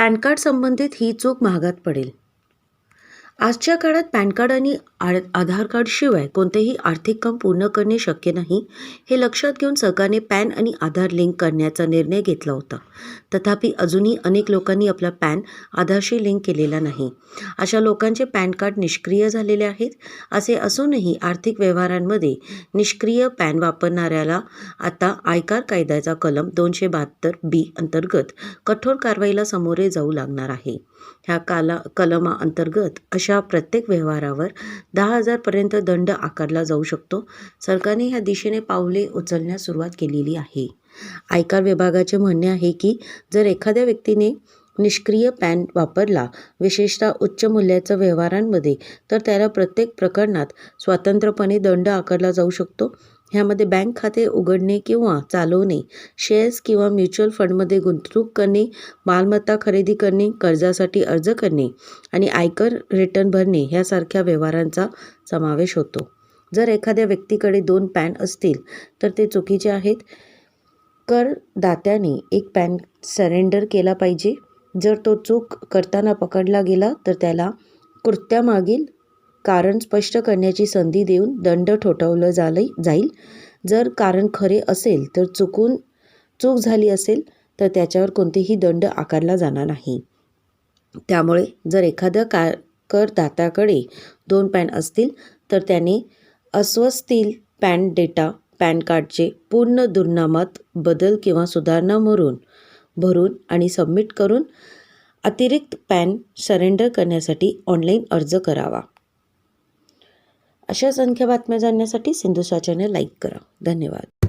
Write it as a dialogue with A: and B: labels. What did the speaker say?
A: Pan card संबंधित ही चूक महागात पडेल. आजच्या काळात पॅन कार्ड आणि आ आधार कार्डशिवाय कोणतेही आर्थिक काम पूर्ण करणे शक्य नाही हे लक्षात घेऊन सरकारने पॅन आणि आधार लिंक करण्याचा निर्णय घेतला होता. तथापि अजूनही अनेक लोकांनी आपला पॅन आधारशी लिंक केलेला नाही. अशा लोकांचे पॅन कार्ड निष्क्रिय झालेले आहेत असे असूनही आर्थिक व्यवहारांमध्ये निष्क्रिय पॅन वापरणाऱ्याला आता आयकार कायद्याचा कलम दोनशे बहात्तर बी अंतर्गत कठोर कारवाईला सामोरे जाऊ लागणार आहे. ह्या काला कलमाअंतर्गत अशा प्रत्येक व्यवहारावर दहा हजारपर्यंत दंड आकारला जाऊ शकतो. सरकारने ह्या दिशेने पावले उचलण्यास सुरुवात केलेली आहे. आयकर विभागाचे म्हणणे आहे की जर एखाद्या व्यक्तीने निष्क्रिय पॅन वापरला विशेषतः उच्च मूल्याच्या व्यवहारांमध्ये तर त्याला प्रत्येक प्रकरणात स्वतंत्रपणे दंड आकारला जाऊ शकतो. ह्यामध्ये बँक खाते उघडणे किंवा चालवणे शेअर्स किंवा म्युच्युअल फंडमध्ये गुंतवणूक करणे मालमत्ता खरेदी करणे कर्जासाठी अर्ज करणे आणि आयकर रिटर्न भरणे ह्यासारख्या व्यवहारांचा समावेश होतो. जर एखाद्या व्यक्तीकडे दोन पॅन असतील तर ते चुकीचे आहेत. करदात्याने एक पॅन सरेंडर केला पाहिजे. जर तो चूक करताना पकडला गेला तर त्याला कृत्यामागील कारण स्पष्ट करण्याची संधी देऊन दंड ठोठावलं झालं जाईल. जर कारण खरे असेल तर चुकून चूक झाली असेल तर त्याच्यावर कोणतेही दंड आकारला जाणार नाही. त्यामुळे जर एखाद्या का करदात्याकडे दोन पॅन असतील तर त्याने अस्वस्थील पॅन डेटा पॅन कार्डचे पूर्ण दुर्नामात बदल किंवा सुधारणा म्हणून भरून आणि सबमिट करून अतिरिक्त पॅन सरेंडर करण्यासाठी ऑनलाईन अर्ज करावा. अशा संख्या बातम्या जाणण्यासाठी सिंधुसा चॅनल लाईक करा. धन्यवाद.